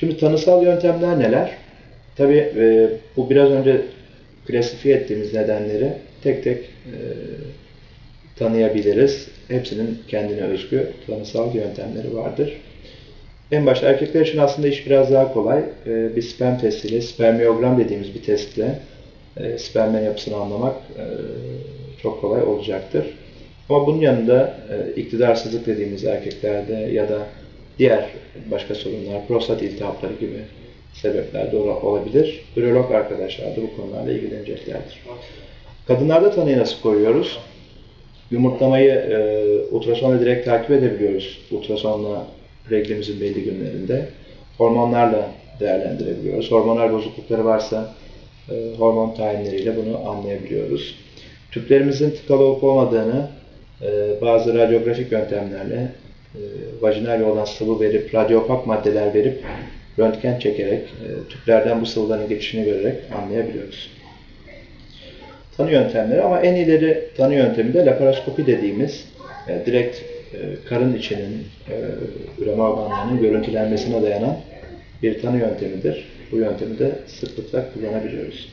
Şimdi tanısal yöntemler neler? Tabii e, bu biraz önce klasifiye ettiğimiz nedenleri tek tek e, tanıyabiliriz. Hepsinin kendine özgü tanısal yöntemleri vardır. En başta erkekler için aslında iş biraz daha kolay. E, bir sperm testiyle, spermiyogram dediğimiz bir testle e, spermlerin yapısını anlamak e, çok kolay olacaktır. Ama bunun yanında e, iktidarsızlık dediğimiz erkeklerde ya da diğer başka sorunlar, prostat iltihapları gibi sebepler de ola- olabilir. Ürolog arkadaşlar da bu konularla ilgileneceklerdir. Kadınlarda tanıyı nasıl koyuyoruz? Yumurtlamayı e, ultrasonla direkt takip edebiliyoruz. Ultrasonla reglimizin belli günlerinde. Hormonlarla değerlendirebiliyoruz. Hormonal bozuklukları varsa e, hormon tayinleriyle bunu anlayabiliyoruz. Tüplerimizin tıkalı olup olmadığını e, bazı radyografik yöntemlerle vajinal yoldan sıvı verip, radyopak maddeler verip röntgen çekerek e, tüplerden bu sıvıların geçişini görerek anlayabiliyoruz. Tanı yöntemleri ama en ileri tanı yöntemi de laparoskopi dediğimiz e, direkt e, karın içinin e, üreme organlarının görüntülenmesine dayanan bir tanı yöntemidir. Bu yöntemi de sıklıkla kullanabiliyoruz.